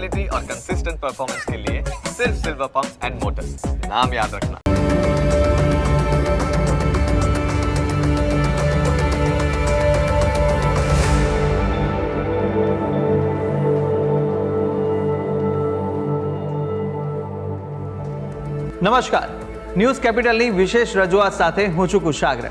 Quality और consistent performance के लिए सिर्फ सिल्वर पंप्स एंड मोटर्स नाम याद रखना નમસ્કાર ન્યૂઝ કેપિટલની વિશેષ રજૂઆત સાથે હું છું કુશાગ્ર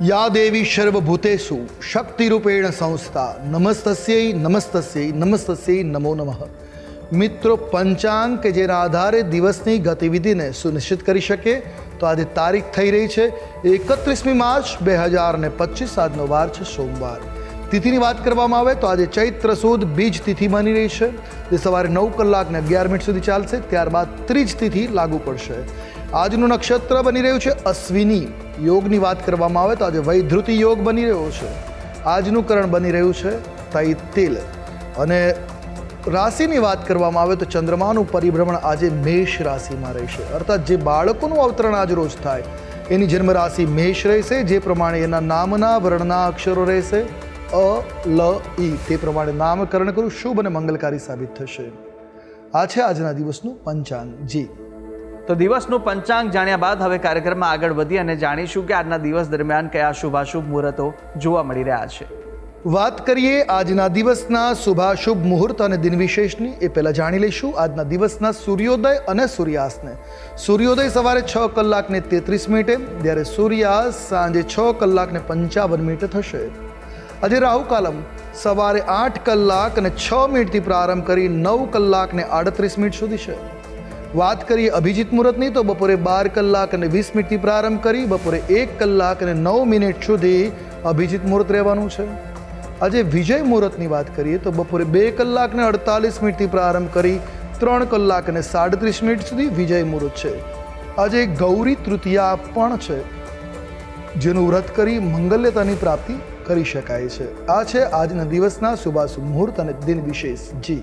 યા દેવી સર્વભૂતેષુ શક્તિરૂપેણ સંસ્થા નમસ્તસ્યૈ નમસ્તસ્યૈ નમસ્તસ્યૈ નમો નમઃ મિત્રો પંચાંગ કે જેના આધારે દિવસની ગતિવિધિને સુનિશ્ચિત કરી શકે તો આજે તારીખ થઈ રહી છે એકત્રીસમી માર્ચ બે હજાર ને પચીસ આજનો વાર છે સોમવાર તિથિની વાત કરવામાં આવે તો આજે ચૈત્ર સુદ બીજ તિથિ બની રહી છે જે સવારે નવ કલાક ને અગિયાર મિનિટ સુધી ચાલશે ત્યારબાદ ત્રીજ તિથિ લાગુ પડશે આજનું નક્ષત્ર બની રહ્યું છે અશ્વિની. યોગની વાત કરવામાં આવે તો આજે વૈધૃતિ યોગ બની રહ્યો છે. આજનું કરણ બની રહ્યું છે તૈતિલ. અને રાશિની વાત કરવામાં આવે તો ચંદ્રમાનું પરિભ્રમણ આજે મેષ રાશિમાં રહેશે. અર્થાત જે બાળકોનું અવતરણ આજ રોજ થાય, એની જન્મ રાશિ મેષ રહેશે, જે પ્રમાણે એના નામના, વર્ણના અક્ષરો રહેશે. અ, લ ઈ તે પ્રમાણે નામકરણ કરવું શુભ અને મંગલકારી સાબિત થશે. આ છે આજના દિવસનું પંચાંગ. જી. તો દિવસનું પંચાંગ જાણ્યા બાદ હવે કાર્યક્રમમાં આગળ વધી અને જાણીશું કે આજના દિવસ દરમિયાન કયા શુભાશુભ મુહૂર્તો જોવા મળી રહ્યા છે. વાત કરીએ આજના દિવસના શુભાશુભ મુહૂર્ત અને દિન વિશેષની, એ પહેલાં જાણી લઈશું આજના દિવસના સૂર્યોદય અને સૂર્યાસ્તને. સૂર્યોદય સવારે છ કલાકને તેત્રીસ મિનિટે, જ્યારે સૂર્યાસ્ત સાંજે છ કલાકને પંચાવન મિનિટે થશે. આજે રાહુ કાલમ સવારે આઠ કલાક અને છ મિનિટથી પ્રારંભ કરી નવ કલાકને આડત્રીસ મિનિટ સુધી છે. વાત કરીએ અભિજીત મુહૂર્તની તો બપોરે બાર કલાક અને વીસ મિનિટથી પ્રારંભ કરી બપોરે એક કલાક અને નવ મિનિટ સુધી અભિજીત મુહૂર્ત રહેવાનું છે. આજે વિજય મુહૂર્તની વાત કરીએ, તો બપોરે બે કલાક ને અડતાલીસ મિનિટથી પ્રારંભ કરી ત્રણ કલાક અને સાડત્રીસ મિનિટ સુધી વિજય મુહૂર્ત છે. આજે ગૌરી તૃતીયા પણ છે, જેનું વ્રત કરી મંગલ્યતાની પ્રાપ્તિ કરી શકાય છે. આ છે આજના દિવસના શુભાશુભ મુહૂર્ત અને દિન વિશેષ. જી.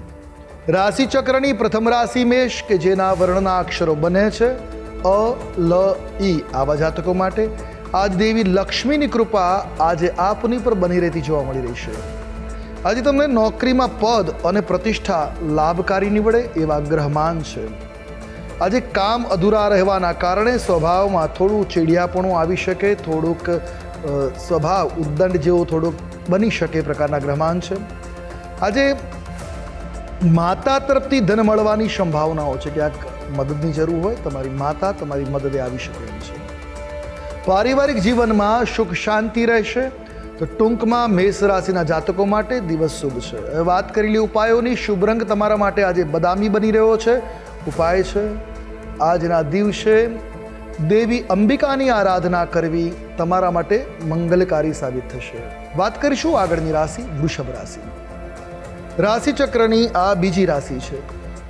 રાશિ ચક્રની પ્રથમ રાશિ મેષ, કે જેના વર્ણના અક્ષરો બને છે, અ, લ ઈ આવા જાતકો માટે આજ દેવી લક્ષ્મીની કૃપા આજે આપની પર બની રહેતી જોવા મળી રહી છે. આજે તમને નોકરીમાં પદ અને પ્રતિષ્ઠા લાભકારી નીવડે એવા ગ્રહમાન છે. આજે કામ અધૂરા રહેવાના કારણે સ્વભાવમાં થોડું ચીડિયાપણું આવી શકે, થોડુંક સ્વભાવ ઉદ્દંડ જેવો થોડુંક બની શકે પ્રકારના ગ્રહમાન છે. આજે માતા તરફથી ધન મળવાની સંભાવનાઓ છે ક્યાંક મદદની જરૂર હોય, તમારી માતા તમારી મદદે આવી શકે એમ છે. પારિવારિક જીવનમાં સુખ શાંતિ રહેશે. તો ટૂંકમાં મેષ રાશિના જાતકો માટે દિવસ શુભ છે. વાત કરેલી ઉપાયોની, શુભ રંગ તમારા માટે આજે બદામી બની રહ્યો છે. ઉપાય છે, આજના દિવસે દેવી અંબિકાની આરાધના કરવી તમારા માટે મંગલકારી સાબિત થશે. વાત કરીશું આગળની રાશિ, વૃષભ રાશિ રાશિ ચક્રની આ બીજી રાશિ છે,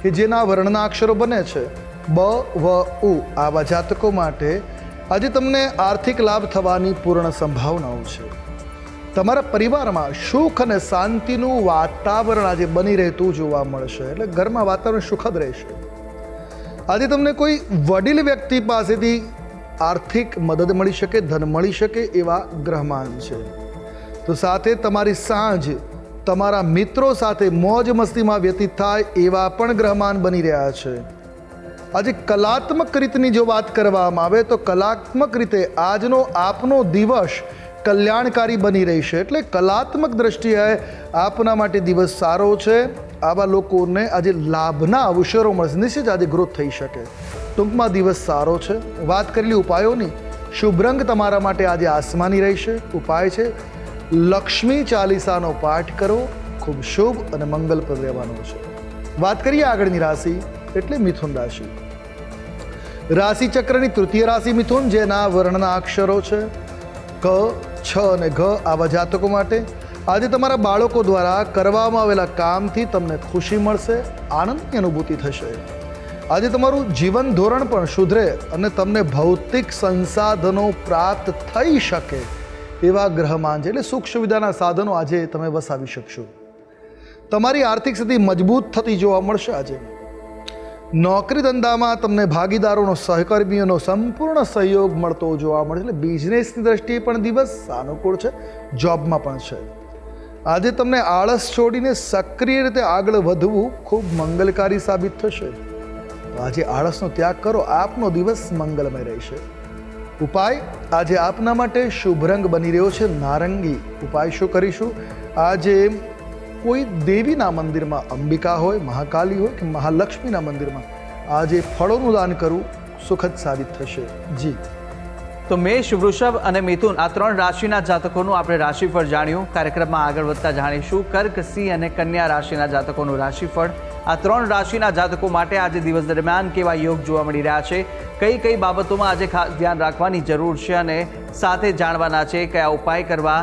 કે જેના વર્ણના અક્ષરો બને છે, બ, વ, ઉ. આવા જાતકો માટે આજે તમને આર્થિક લાભ થવાની પૂર્ણ સંભાવનાઓ છે. તમારા પરિવારમાં સુખ અને શાંતિનું વાતાવરણ આજે બની રહેતું જોવા મળશે, એટલે ઘરમાં વાતાવરણ સુખદ રહેશે. આજે તમને કોઈ વડીલ વ્યક્તિ પાસેથી આર્થિક મદદ મળી શકે, ધન મળી શકે એવા ગ્રહમાન છે. તો સાથે તમારી સાંજ તમારા મિત્રો સાથે મોજ મસ્તીમાં વ્યતીત થાય એવા પણ ગ્રહમાન બની રહ્યા છે. આજે કલાત્મક રીતની જો વાત કરવામાં આવે તો કલાત્મક રીતે આજનો આપનો દિવસ કલ્યાણકારી બની રહી છે. એટલે કલાત્મક દ્રષ્ટિએ આપના માટે દિવસ સારો છે. આવા લોકોને આજે લાભના અવસરો મળશે. નિશ્ચિત આજે ગ્રોથ થઈ શકે. ટૂંકમાં દિવસ સારો છે. વાત કરેલી ઉપાયોની. શુભ રંગ તમારા માટે આજે આસમાની રહેશે. ઉપાય છે. લક્ષ્મી ચાલીસાનો પાઠ કરો. ખૂબ શુભ અને મંગલપ્રદ રહેવાનો છે. વાત કરીએ આગળની રાશિ, એટલે મિથુન રાશિ. રાશિ ચક્રની તૃતીય રાશિ મિથુન, જેના વર્ણના અક્ષરો છે ક, છ અને ઘ આવા જાતકો માટે. આજે તમારા બાળકો દ્વારા કરવામાં આવેલા કામથી તમને ખુશી મળશે, આનંદની અનુભૂતિ થશે. આજે તમારું જીવન ધોરણ પણ સુધરે અને તમને ભૌતિક સંસાધનો પ્રાપ્ત થઈ શકે. એવા ગ્રહમાન છે એટલે સુખ સુવિધાના સાધનો આજે તમે વસાવી શકશો. તમારી આર્થિક સ્થિતિ મજબૂત થતી જોવા મળશે આજે. નોકરી ધંધામાં તમને ભાગીદારોનો સહકર્મીઓનો સંપૂર્ણ સહયોગ મળતો જોવા મળે એટલે બિઝનેસની દ્રષ્ટિએ પણ દિવસ સાનુકૂળ છે, જોબમાં પણ છે. આજે તમને આળસ છોડીને સક્રિય રીતે આગળ વધવું ખૂબ મંગલકારી સાબિત થશે. આજે આળસનો ત્યાગ કરો, આપનો દિવસ મંગલમય રહેશે. ઉપાય? આજે આપના માટે શુભ રંગ બની રહ્યો છે નારંગી. ઉપાય શું કરીશું? આજે કોઈ દેવીના મંદિરમાં અંબિકા હોય, મહાકાલી હોય કે મહાલક્ષ્મીના મંદિરમાં, આજે ફળોનું દાન કરવું સુખદ સાબિત થશે. જી. તો મેષ, વૃષભ અને મિથુન આ ત્રણ રાશિના જાતકોનું આપણે રાશિફળ જાણ્યું. કાર્યક્રમમાં આગળ વધતા જાણીશું. કર્ક, સિંહ અને કન્યા રાશિના જાતકોનું રાશિફળ આ ત્રણ રાશિના જાતકો માટે આજે દિવસ દરમિયાન કેવા યોગ જોવા મળી રહ્યા છે? કઈ કઈ બાબતોમાં આજે ખાસ ધ્યાન રાખવાની જરૂર છે અને સાથે જાણવાના છે કયા ઉપાય કરવા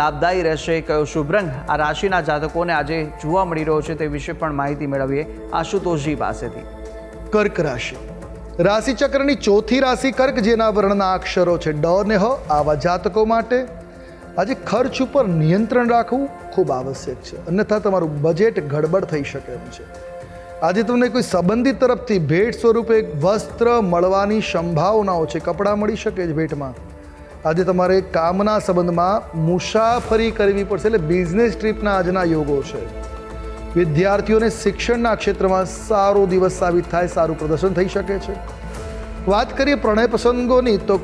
લાભદાયી રહેશે, કયો શુભ રંગ આ રાશિના જાતકોને આજે જોવા મળી રહ્યો છે તે વિશે પણ માહિતી મેળવીએ આશુતોષજી પાસેથી. કર્ક રાશિ. રાશિચક્રની ચોથી રાશિ કર્ક, જેના વર્ણના અક્ષરો છે ડ ને હ. આવા જાતકો માટે આજે ખર્ચ ઉપર નિયંત્રણ રાખવું ખૂબ આવશ્યક છે. અન્યથા તમારું બજેટ ગડબડ થઈ શકે એમ છે. આજે તમને કોઈ સંબંધિત તરફથી ભેટ સ્વરૂપે વસ્ત્ર મળવાની સંભાવનાઓ છે. કપડાં મળી શકે છે ભેટમાં. આજે તમારે કામના સંબંધમાં મુસાફરી કરવી પડશે એટલે બિઝનેસ ટ્રીપના આજના યોગો છે. વિદ્યાર્થીઓને શિક્ષણના ક્ષેત્રમાં સારો દિવસ સાબિત થાય, સારું પ્રદર્શન થઈ શકે છે. વાત કરીએ પ્રણય પ્રસંગોની, તો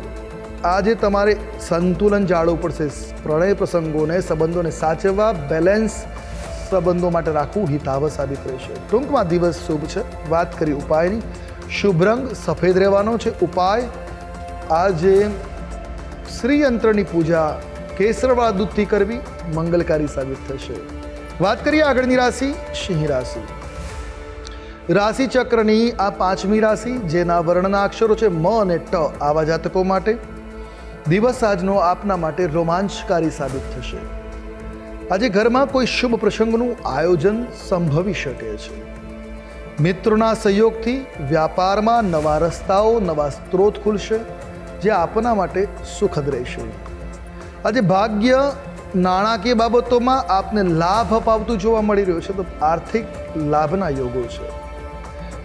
આજે તમારે સંતુલન જાળવવું પડશે. પ્રણય પ્રસંગોને, સંબંધોને સાચવવા બેલેન્સ સંબંધો માટે રાખવું હિતાવ સાબિત રહેશે. ટૂંકમાં દિવસ શુભ છે. વાત કરી ઉપાયની. શુભ રંગ સફેદ રહેવાનો છે. ઉપાય, આજે શ્રીયંત્રની પૂજા, કેસરવાળા દૂધથી કરવી મંગલકારી સાબિત થશે. વાત કરીએ આગળની રાશિ, સિંહ રાશિ. રાશિ ચક્રની આ પાંચમી રાશિ, જેના વર્ણના અક્ષરો છે મ અને ટ, આવા જાતકો માટે. દિવસ આજનો આપના માટે રોમાંચકારી સાબિત થશે. આજે ઘરમાં કોઈ શુભ પ્રસંગનું આયોજન સંભવી શકે છે. મિત્રોના સહયોગથી વ્યાપારમાં નવા રસ્તાઓ, નવા સ્ત્રોત ખુલશે, જે આપના માટે સુખદ રહેશે. આજે ભાગ્ય નાણાકીય બાબતોમાં આપને લાભ અપાવતું જોવા મળી રહ્યું છે, તો આર્થિક લાભના યોગો છે.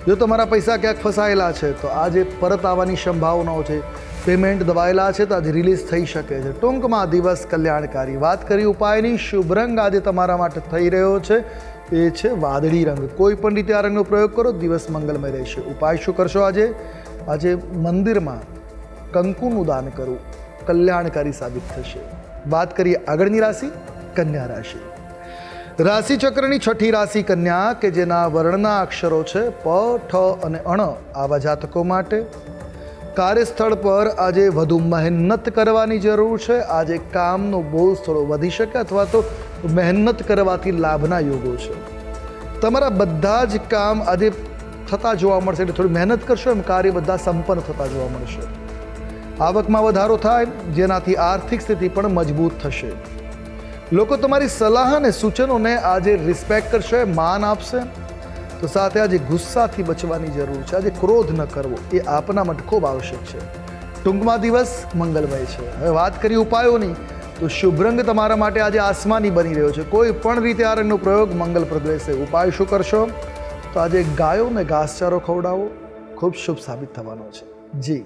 જો તમારા પૈસા ક્યાંક ફસાયેલા છે, તો આજે પરત આવવાની સંભાવનાઓ છે. પેમેન્ટ દબાયેલા છે તો આજે રિલીઝ થઈ શકે છે. ટૂંકમાં દિવસ કલ્યાણકારી. વાત કરી ઉપાયની. શુભ રંગ આજે તમારા માટે થઈ રહ્યો છે. એ છે વાદળી રંગ. કોઈ પણ રીતે આ રંગનો પ્રયોગ કરો. દિવસ મંગલમય રહેશે. ઉપાય શું કરશો આજે? આજે મંદિરમાં કંકુનું દાન કરવું. કલ્યાણકારી સાબિત થશે. વાત કરીએ આગળની રાશિ, કન્યા રાશિ. રાશિ ચક્રની છઠ્ઠી રાશિ કન્યા, કે જેના વર્ણના અક્ષરો છે, પ, ઠ અને અણ આવા જાતકો માટે કાર્યસ્થળ પર આજે વધુ મહેનત કરવાની જરૂર છે. આજે કામનો બોજ થોડો વધી શકે અથવા તો મહેનત કરવાથી લાભના યોગો છે. તમારા બધા જ કામ આજે થતા જોવા મળશે એટલે થોડી મહેનત કરશો, એમ કાર્ય બધા સંપન્ન થતા જોવા મળશે. આવકમાં વધારો થાય, જેનાથી આર્થિક સ્થિતિ પણ મજબૂત થશે. લોકો તમારી સલાહ અને સૂચનોને આજે રિસ્પેક્ટ કરશે, માન આપશે. તો સાથે આજે ગુસ્સાથી બચવાની જરૂર છે. આજે ક્રોધ ન કરવો, એ આપના માટે ખૂબ આવશ્યક છે. ટૂંકમાં દિવસ મંગલમય છે. હવે વાત કરી ઉપાયોની, તો શુભ રંગ તમારા માટે આજે આસમાની બની રહ્યો છે. કોઈ પણ રીતે આ રંગનો પ્રયોગ મંગલપ્રદ રહેશે ઉપાય શું કરશો? તો આજે ગાયોને ઘાસચારો ખવડાવો, ખૂબ શુભ સાબિત થવાનો છે. જી.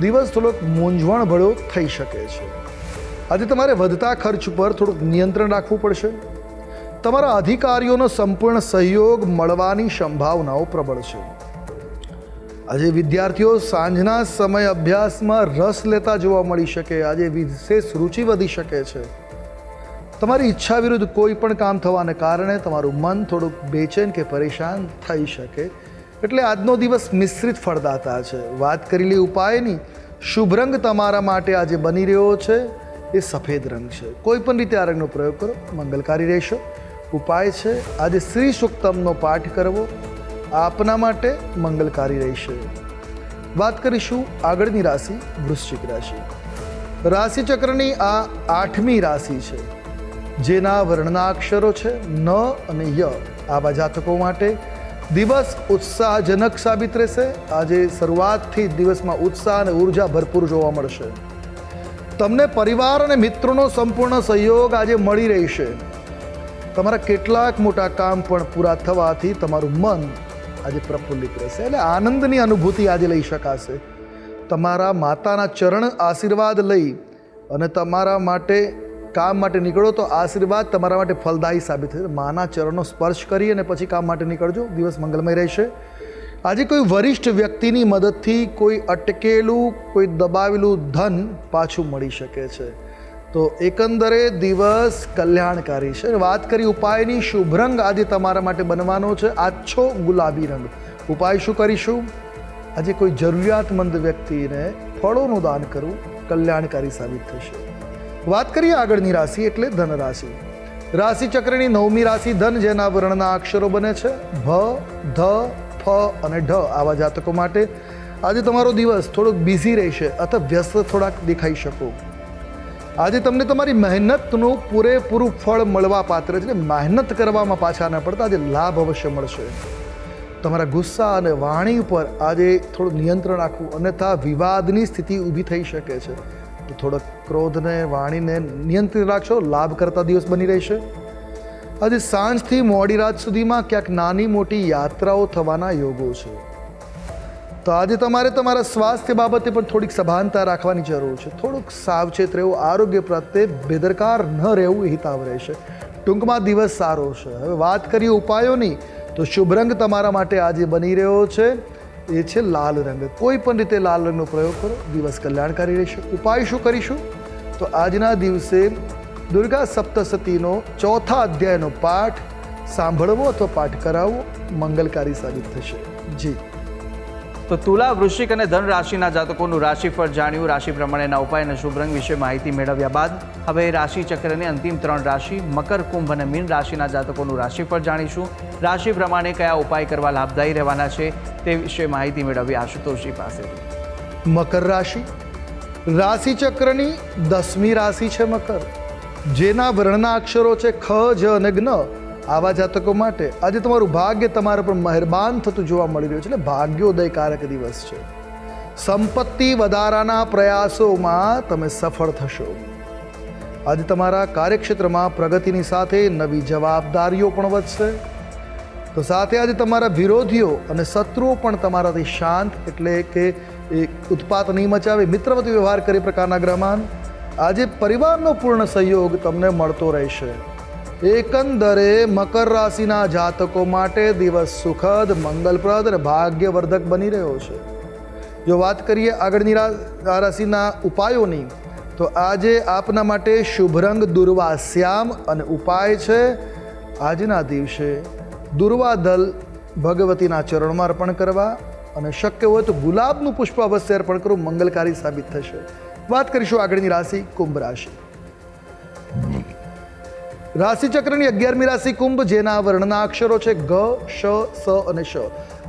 દિવસ થોડોક મૂંઝવણભળ્યો થઈ શકે છે. આજે તમારે વધતા ખર્ચ ઉપર થોડુંક નિયંત્રણ રાખવું પડશે. તમારા અધિકારીઓનો સંપૂર્ણ સહયોગ મળવાની સંભાવનાઓ પ્રબળ છે. આજે વિદ્યાર્થીઓ સાંજના સમય અભ્યાસમાં રસ લેતા જોવા મળી શકે, આજે વિશેષ રુચિ વધી શકે છે. તમારી ઈચ્છા વિરુદ્ધ કોઈ પણ કામ થવાને કારણે તમારું મન થોડુંક બેચેન કે પરેશાન થઈ શકે એટલે આજનો દિવસ મિશ્રિત ફળદાતા છે. વાત કરેલી ઉપાયની, શુભ રંગ તમારા માટે આજે બની રહ્યો છે. એ સફેદ રંગ છે. કોઈ પણ રીતે આ રંગનો પ્રયોગ કરો. મંગલકારી રહેશો. ઉપાય છે, આજે શ્રી સુક્તમનો પાઠ કરવો. આપના માટે મંગલકારી રહેશે. વાત કરીશું આગળની રાશિ, વૃશ્ચિક રાશિ. રાશિચક્રની આ આઠમી રાશિ છે. જેના વર્ણના અક્ષરો છે, ન અને ય. આવા જાતકો માટે દિવસ ઉત્સાહજનક સાબિત રહેશે. આજે શરૂઆતથી દિવસમાં ઉત્સાહ અને ઊર્જા ભરપૂર જોવા મળશે. તમને પરિવાર અને મિત્રોનો સંપૂર્ણ સહયોગ આજે મળી રહેશે. તમારા કેટલાક મોટા કામ પણ પૂરા થવાથી તમારું મન આજે પ્રફુલ્લિત રહેશે એટલે આનંદની અનુભૂતિ આજે લઈ શકાશે. તમારા માતાના ચરણ આશીર્વાદ લઈ અને તમારા માટે કામ માટે નીકળો તો આશીર્વાદ તમારા માટે ફલદાયી સાબિત થશે. માના ચરણનો સ્પર્શ કરી અને પછી કામ માટે નીકળજો. દિવસ મંગલમય રહેશે. આજે કોઈ વરિષ્ઠ વ્યક્તિની મદદથી કોઈ અટકેલું, કોઈ દબાવેલું ધન પાછું મળી શકે છે. તો એકંદરે દિવસ કલ્યાણકારી છે. વાત કરી ઉપાયની, શુભ રંગ આજે તમારા માટે બનવાનો છે. આછો ગુલાબી રંગ. ઉપાય શું કરીશું? આજે કોઈ જરૂરિયાતમંદ વ્યક્તિને ફળોનું દાન કરવું કલ્યાણકારી સાબિત થશે. વાત કરીએ આગળની રાશિ એટલે ધન રાશિ રાશિ ચક્રની નવમી રાશિ ધન જેના વર્ણના અક્ષરો બને છે. ભ, ધ, ફ અને ઢ આવા જાતકો માટે આજે તમારો દિવસ થોડોક બિઝી રહેશે, અથવા વ્યસ્ત થોડાક દેખાઈ શકો. આજે તમને તમારી મહેનતનું પૂરેપૂરું ફળ મળવા પાત્ર છે મહેનત કરવામાં પાછા ન પડતા, આજે લાભ અવશ્ય મળશે. તમારા ગુસ્સા અને વાણી ઉપર આજે થોડું નિયંત્રણ રાખવું, અન્યથા વિવાદની સ્થિતિ ઊભી થઈ શકે છે. તો થોડોક ક્રોધને, વાણીને નિયંત્રિત રાખશો, લાભ કરતા દિવસ બની રહેશે. આજે સાંજથી મોડી રાત સુધીમાં ક્યાંક નાની મોટી યાત્રાઓ થવાના યોગો છે. તો આજે તમારે તમારા સ્વાસ્થ્ય બાબતે પણ થોડીક સભાનતા રાખવાની જરૂર છે. થોડુંક સાવચેત રહેવું, આરોગ્ય પ્રત્યે બેદરકાર ન રહેવું હિતાવ રહેશે. ટૂંકમાં દિવસ સારો છે. હવે વાત કરીએ ઉપાયોની, તો શુભ રંગ તમારા માટે આજે બની રહ્યો છે. એ છે લાલ રંગ. કોઈ પણ રીતે લાલ રંગનો પ્રયોગ કરો, દિવસ કલ્યાણકારી રહેશે. ઉપાય શું કરીશું? તો આજના દિવસે દુર્ગા સપ્તસતીનો ચોથા અધ્યાયનો પાઠ સાંભળવો અથવા પાઠ કરાવવો મંગલકારી સાબિત થશે. જી. તો તુલા, વૃશ્ચિક અને ધન રાશિના જાતકોનું રાશિફળ જાણ્યું. રાશિ પ્રમાણેના ઉપાય અને શુભ રંગ વિશે માહિતી મેળવ્યા બાદ હવે રાશિ ચક્રની અંતિમ ત્રણ રાશિ, મકર, કુંભ અને મીન રાશિના જાતકોનું રાશિફળ જાણીશું. રાશિ પ્રમાણે કયા ઉપાય કરવા લાભદાયી રહેવાના છે તે વિશે માહિતી મેળવી આશુતોષજી પાસેથી. મકર રાશિ. રાશિ ચક્રની દસમી રાશિ છે મકર. જેના વર્ણના અક્ષરો છે ખ, જ અને જ્ઞ. આવા જાતકો માટે આજે તમારું ભાગ્ય તમારા પર મહેરબાન થતું જોવા મળી રહ્યું છે એટલે ભાગ્યોદયકારક દિવસ છે. સંપત્તિ વધારાના પ્રયાસોમાં તમે સફળ થશો. આજે તમારા કાર્યક્ષેત્રમાં પ્રગતિની સાથે નવી જવાબદારીઓ પણ વધશે. તો સાથે આજે તમારા વિરોધીઓ અને શત્રુઓ પણ તમારાથી શાંત એટલે કે એ ઉત્પાત નહીં મચાવે. મિત્રવતી વ્યવહાર કરી પ્રકારના ગ્રહમાન. આજે પરિવારનો પૂર્ણ સહયોગ તમને મળતો રહેશે. એકંદરે મકર રાશિના જાતકો માટે દિવસ સુખદ, મંગલપ્રદ અને ભાગ્યવર્ધક બની રહ્યો છે. જો વાત કરીએ આગળની રાશિના ઉપાયોની તો આજે આપના માટે શુભ રંગ દુર્વા શ્યામ અને ઉપાય છે આજના દિવસે દુર્વા દલ ભગવતીના ચરણમાં અર્પણ કરવા અને શક્ય હોય તો ગુલાબનું પુષ્પ અવશ્ય અર્પણ કરવું મંગલકારી સાબિત થશે. વાત કરીશું આગળની રાશિ કુંભ રાશિ. રાશિચક્રની અગિયારમી રાશિ કુંભ, જેના વર્ણના અક્ષરો છે ગ, શ, સ અને શ.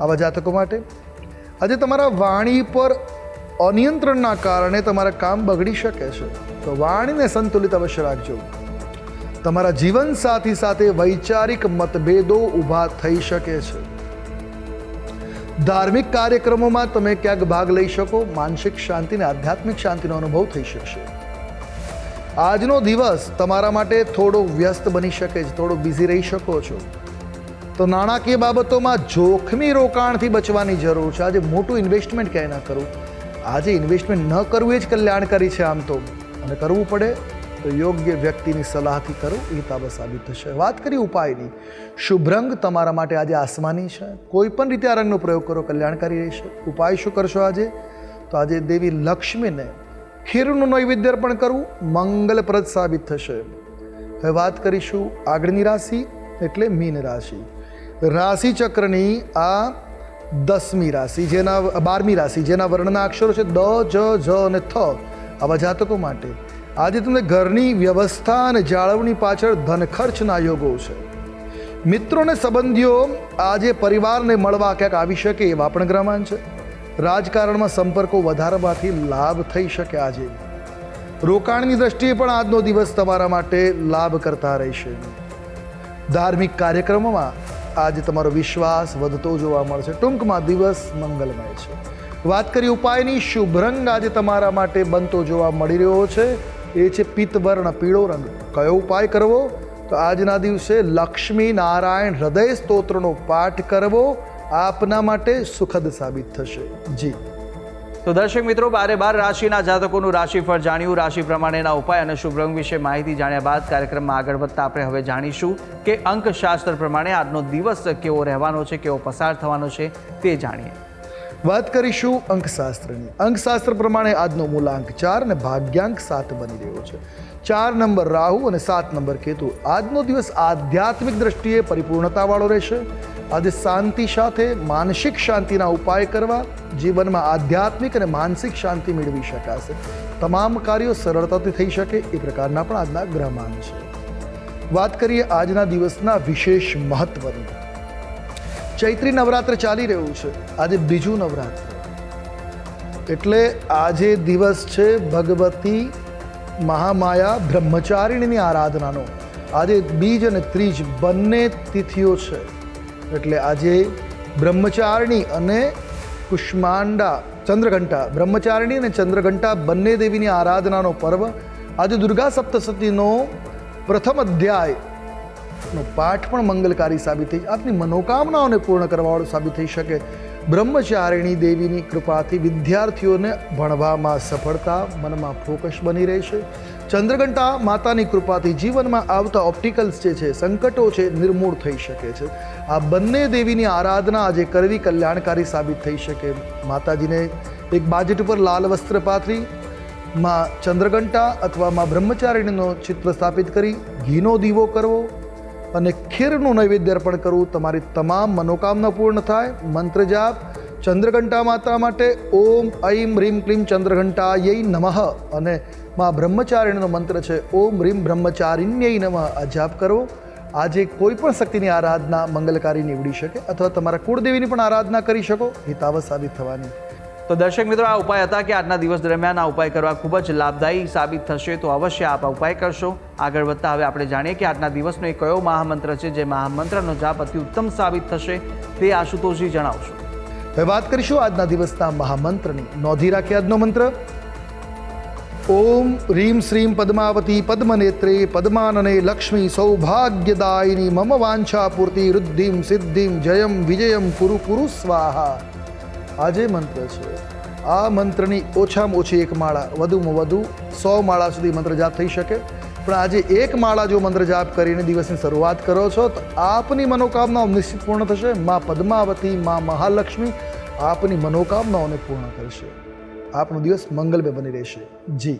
આવા જાતકો માટે આજે તમારા વાણી પર અનિયંત્રણના કારણે તમારા કામ બગડી શકે છે. તો વાણીને સંતુલિત અવશ્ય રાખજો. તમારા જીવન સાથી સાથે વૈચારિક મતભેદો ઊભા થઈ શકે છે. ધાર્મિક કાર્યક્રમોમાં તમે ક્યાંક ભાગ લઈ શકો, માનસિક શાંતિ અને આધ્યાત્મિક શાંતિનો અનુભવ થઈ શકશે. આજનો દિવસ તમારા માટે થોડો વ્યસ્ત બની શકે છે, થોડો બિઝી રહી શકો છો. તો નાણાકીય બાબતોમાં જોખમી રોકાણથી બચવાની જરૂર છે. આજે મોટું ઇન્વેસ્ટમેન્ટ ક્યાંય ના કરવું આજે ઇન્વેસ્ટમેન્ટ ન કરવું એ જ કલ્યાણકારી છે આમ તો. અને કરવું પડે તો યોગ્ય વ્યક્તિની સલાહથી કરું, એ તાબત સાબિત થશે. વાત કરી ઉપાયની. શુભ રંગ તમારા માટે આજે આસમાની છે. કોઈ પણ રીતે આ રંગનો પ્રયોગ કરો, કલ્યાણકારી રહેશે. ઉપાય શું કરશો આજે? તો આજે દેવી લક્ષ્મીને ખીરનું નૈવેદ્ય અર્પણ કરવું મંગલપ્રદ સાબિત થશે. હવે વાત કરીશું આગળની રાશિ એટલે મીન રાશિ. રાશિ ચક્રની આ દસમી રાશિ, જેના, બારમી રાશિ, જેના વર્ણના અક્ષરો છે દ, જ જ અને થ. આવા જાતકો માટે આજે તમને ઘરની વ્યવસ્થા અને જાળવણી પાછળ ધન ખર્ચના યોગો છે. મિત્રોને સંબંધીઓ, આજે પરિવારને મળવા ક્યાંક આવી શકે એવા પણ ગ્રહમાન છે. રાજકારણમાં સંપર્કો વધારવાથી લાભ થઈ શકે આજે. રોકાણની દ્રષ્ટિએ પણ આજનો દિવસ તમારા માટે લાભ કરતા રહેશે. ધાર્મિક કાર્યક્રમોમાં આજે તમારો વિશ્વાસ વધતો જોવા મળશે. ટૂંકમાં દિવસ મંગલમય છે. વાત કરી ઉપાયની. શુભ રંગ આજે તમારા માટે બનતો જોવા મળી રહ્યો છે. એ છે પિત્તવર્ણ પીળો રંગ. કયો ઉપાય કરવો? તો આજના દિવસે લક્ષ્મી નારાયણ હૃદય સ્તોત્રનો પાઠ કરવો આપના માટે સુખદ સાબિત થશે. જી. તો દર્શક મિત્રો, બારે બાર રાશિના જાતકોનું રાશિફળ જાણ્યું. રાશિ પ્રમાણેના ઉપાય અને શુભ રંગ વિશે માહિતી જાણ્યા બાદ કાર્યક્રમમાં આગળ વધતા આપણે હવે જાણીશું કે અંકશાસ્ત્ર પ્રમાણે આજનો દિવસ કેવો રહેવાનો છે, કેવો પસાર થવાનો છે તે જાણીએ. વાત કરીશું અંકશાસ્ત્રની. અંકશાસ્ત્ર પ્રમાણે આજનો મૂલાંક ચાર અને ભાગ્યાંક સાત બની રહ્યો છે. ચાર નંબર રાહુ અને સાત નંબર કેતુ. આજનો દિવસ આધ્યાત્મિક દ્રષ્ટિએ પરિપૂર્ણતાવાળો રહેશે. આજે શાંતિ સાથે, માનસિક શાંતિના ઉપાય કરવા, જીવનમાં આધ્યાત્મિક અને માનસિક શાંતિ મેળવી શકાશે. તમામ કાર્યો સરળતાથી થઈ શકે એ પ્રકારના પણ આજના ગ્રહમાન છે. વાત કરીએ આજના દિવસના વિશેષ મહત્વની. ચૈત્રી નવરાત્ર ચાલી રહ્યું છે. આજે બીજું નવરાત્ર. એટલે આજે દિવસ છે ભગવતી મહામાયા બ્રહ્મચારિણીની આરાધનાનો. આજે બીજ અને ત્રીજ બંને તિથિઓ છે. એટલે આજે બ્રહ્મચારિણી અને કુષ્માંડા, ચંદ્રઘંટા, બ્રહ્મચારિણી અને ચંદ્રઘંટા બંને દેવીની આરાધનાનો પર્વ આજે દુર્ગા સપ્તશતીનો પ્રથમ અધ્યાય નો પાઠ પણ મંગલકારી સાબિત થઈ. આપની મનોકામનાઓને પૂર્ણ કરવાવાળો સાબિત થઈ શકે બ્રહ્મચારિણી દેવીની કૃપાથી વિદ્યાર્થીઓને ભણવામાં સફળતા, મનમાં ફોકસ બની રહેશે ચંદ્રઘંટા માતાની કૃપાથી જીવનમાં આવતા ઓપ્ટિકલ્સ જે છે, સંકટો છે, નિર્મૂળ થઈ શકે છે. આ બંને દેવીની આરાધના આજે કરવી કલ્યાણકારી સાબિત થઈ શકે. માતાજીને એક બાજટ ઉપર લાલ વસ્ત્ર પાથરી, માં ચંદ્રઘંટા અથવા માં બ્રહ્મચારિણીનો ચિત્ર સ્થાપિત કરી, ઘીનો દીવો કરવો અને ખીરનું નૈવેદ્ય અર્પણ કરવું તમારી તમામ મનોકામના પૂર્ણ થાય. મંત્ર જાપ, ચંદ્રઘંટા માતા માટે ઓમ ઐમ રીમ ક્લીમ ચંદ્રઘંટા યૈ નમઃ. અને માં બ્રહ્મચારિણીનો મંત્ર છે, ઓમ રીમ બ્રહ્મચારિણ્યય નમઃ. આ જાપ કરવો આજે કોઈ પણ શક્તિની આરાધના મંગલકારી નીવડી શકે અથવા તમારા કુળદેવીની પણ આરાધના કરી શકો. હિતાવ સાબિત થવાની. તો દર્શક મિત્રો, આ ઉપાય હતા કે આજના દિવસ દરમિયાન આ ઉપાય કરવા ખૂબ જ લાભદાયી સાબિત થશે, તો અવશ્ય આપ ઉપાય કરશો. આગળ વધતા હવે આપણે જાણીએ કે આજના દિવસનો એ કયો મહામંત્ર છે, જે મહામંત્રનો જાપ અતિ ઉત્તમ સાબિત થશે તે આશુતોષજી જણાવશો. હવે વાત કરીશું આજના દિવસના મહામંત્રની. નોંધી રાખી આજનો મંત્ર. ઓમ રીમ શ્રીમ પદ્માવતી પદ્મનેત્રે પદ્માનને લક્ષ્મી સૌભાગ્યદાયિની મમ વાંછા પૂર્તિ રુદ્ધિમ સિદ્ધિમ જયમ વિજયમ કુરુ કુરુ સ્વાહા. આ જે મંત્ર છે. આ મંત્રની ઓછામાં ઓછી એક માળા, વધુમાં વધુ સો માળા સુધી મંત્ર જાપ થઈ શકે. પણ આજે એક માળા જો મંત્ર જાપ કરીને દિવસની શરૂઆત કરો છો, તો આપની મનોકામનાઓ નિશ્ચિત પૂર્ણ થશે. મા પદ્માવતી, મા મહાલક્ષ્મી આપની મનોકામનાઓને પૂર્ણ કરશે. આપનો દિવસ મંગલમય બની રહેશે. જી.